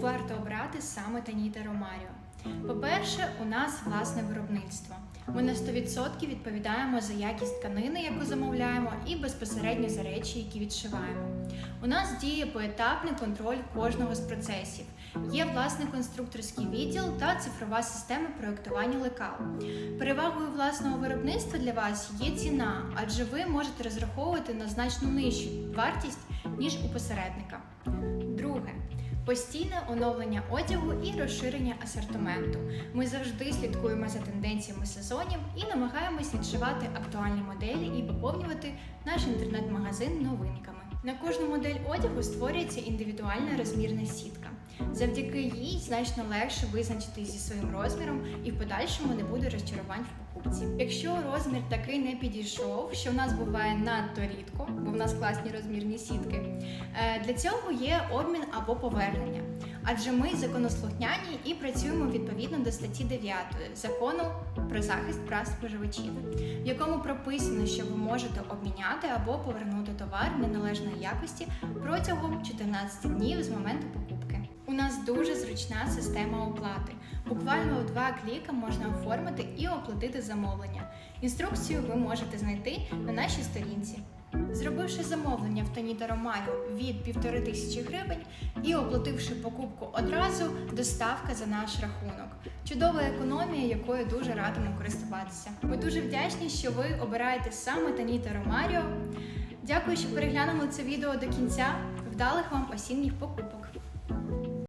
варто обрати саме Таніта Ромаріо? По-перше, у нас власне виробництво. Ми на 100% відповідаємо за якість тканини, яку замовляємо, і безпосередньо за речі, які відшиваємо. У нас діє поетапний контроль кожного з процесів. Є власний конструкторський відділ та цифрова система проєктування лекал. Перевагою власного виробництва для вас є ціна, адже ви можете розраховувати на значно нижчу вартість, ніж у посередника. Друге. Постійне оновлення одягу і розширення асортименту. Ми завжди слідкуємо за тенденціями сезонів і намагаємось відшивати актуальні моделі і поповнювати наш інтернет-магазин новинками. На кожну модель одягу створюється індивідуальна розмірна сітка. Завдяки їй значно легше визначити зі своїм розміром і в подальшому не буде розчарувань в покупці. Якщо розмір такий не підійшов, що в нас буває надто рідко, бо в нас класні розмірні сітки, е, для цього є обмін або повернення. Адже ми законослухняні і працюємо відповідно до статті 9 закону про захист прав споживачів, в якому прописано, що ви можете обміняти або повернути товар неналежної якості протягом 14 днів з моменту покупки. У нас дуже зручна система оплати. Буквально у два кліка можна оформити і оплатити замовлення. Інструкцію ви можете знайти на нашій сторінці. Зробивши замовлення в Таніта Ромаріо від півтори тисячі гривень і оплативши покупку одразу, доставка за наш рахунок. Чудова економія, якою дуже радимо користуватися. Ми дуже вдячні, що ви обираєте саме Таніта Ромаріо. Дякую, що переглянули це відео до кінця. Вдалих вам осінніх покупок!